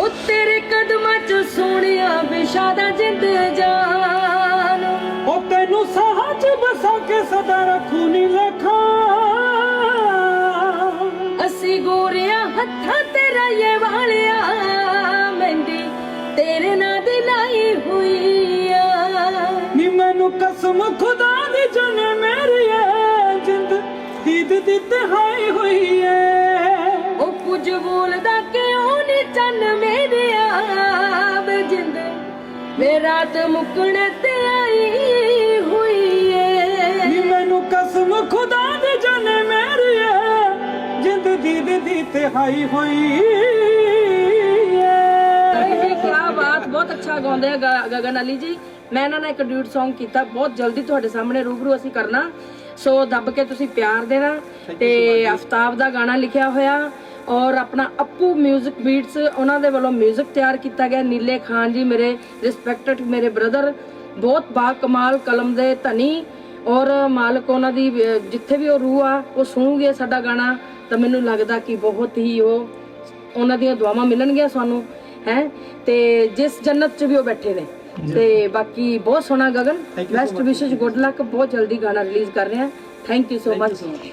ਉਹ ਤੇਰੇ ਕਦਮਾਂ 'ਚ ਸੋਹਣਿਆ ਵਿਸ਼ਾਦਾ ਜਿੰਦ ਜਾਨ। ਉਹ ਤੈਨੂੰ ਸਾਹਾਂ 'ਚ ਵਸਾ ਕੇ ਸਦਾ ਰੱਖੂ ਨੀ ਲਖਾ। ਅਸੀਂ ਗੋਰਿਆਂ ਹੱਥਾਂ ਤੇ ਰਾਏ ਵਾਲਿਆ ਮਹਿੰਦੀ ਤੇਰੇ ਨਾਂ ਦੀ ਲਾਈ ਹੋਈ ਆ ਨੀ ਮੈਨੂੰ ਕਸਮ ਖੁਦਾ ਦੀ ਜਨੇ ਮੇਰੀ ਐ ਜਿੰਦ ਦੀਦ ਦੀ ਤਹਾਈ ਹੋਈ ਐ। ਉਹ ਕੁਝ ਬੋਲਦਾ ਕਿਉਂ ਨੀ ਚੰਨ ਮੇਰਿਆ ਵੇ ਜਿੰਦ ਵੇ ਰਾਤ ਮੁੱਕਣ ਤੇ ਆਈ ਹੋਈ ਏ ਨੀ ਮੈਨੂੰ ਕਸਮ ਖੁਦਾ ਦੀ ਜਨੇ ਮੇਰੀ ਐ ਜਿੰਦ ਦੀਦ ਦੀ ਤਹਾਈ ਹੋਈ ਐ ਕੀ ਬਾਤ ਬਹੁਤ ਅੱਛਾ ਗਾਉਂਦੇ ਆ ਗਗਨ ਅਲੀ ਜੀ। ਮੈਂ ਇਹਨਾਂ ਨਾਲ ਇੱਕ ਡਿਊਟ Song ਕੀਤਾ ਬਹੁਤ ਜਲਦੀ ਤੁਹਾਡੇ ਸਾਹਮਣੇ ਰੂਬਰੂ ਅਸੀਂ ਕਰਨਾ। ਸੋ ਦੱਬ ਕੇ ਤੁਸੀਂ ਪਿਆਰ ਦੇਣਾ ਤੇ ਆਫਤਾਬ ਦਾ ਗਾਣਾ ਲਿਖਿਆ ਹੋਇਆ। ਔਰ ਆਪਣਾ ਅੱਪੂ 뮤직 ਬੀਟਸ ਉਹਨਾਂ ਦੇ ਵੱਲੋਂ 뮤직 ਤਿਆਰ ਕੀਤਾ ਗਿਆ ਨੀਲੇ ਖਾਨ ਜੀ ਮੇਰੇ ਰਿਸਪੈਕਟਡ ਮੇਰੇ ਬ੍ਰਦਰ ਬਹੁਤ ਬਾ ਕਮਾਲ ਕਲਮ ਦੇ ਧਨੀ ਔਰ ਮਾਲਕ ਉਹਨਾਂ ਦੀ ਅਹ, ਜਿੱਥੇ ਵੀ ਉਹ ਰੂਹ ਆ ਉਹ ਸੁਣੂਗੇ ਸਾਡਾ ਗਾਣਾ ਤਾਂ ਮੈਨੂੰ ਲੱਗਦਾ ਕਿ ਬਹੁਤ ਹੀ ਉਹ ਉਹਨਾਂ ਦੀਆਂ ਦੁਆਵਾਂ ਮਿਲਣਗੀਆਂ ਸਾਨੂੰ ਹੈ ਤੇ ਜਿਸ ਜੰਨਤ 'ਚ ਵੀ ਉਹ ਬੈਠੇ ਨੇ ਤੇ ਬਾਕੀ ਬਹੁਤ ਸੋਹਣਾ ਗਗਨ ਬੈਸਟ ਵਿਸ਼ੇਸ਼ ਗੁੱਡ ਲੱਕ ਬਹੁਤ ਜਲਦੀ ਗਾਣਾ ਰਿਲੀਜ਼ ਕਰ ਰਹੇ ਹਾਂ ਥੈਂਕ ਯੂ ਸੋ ਮਚ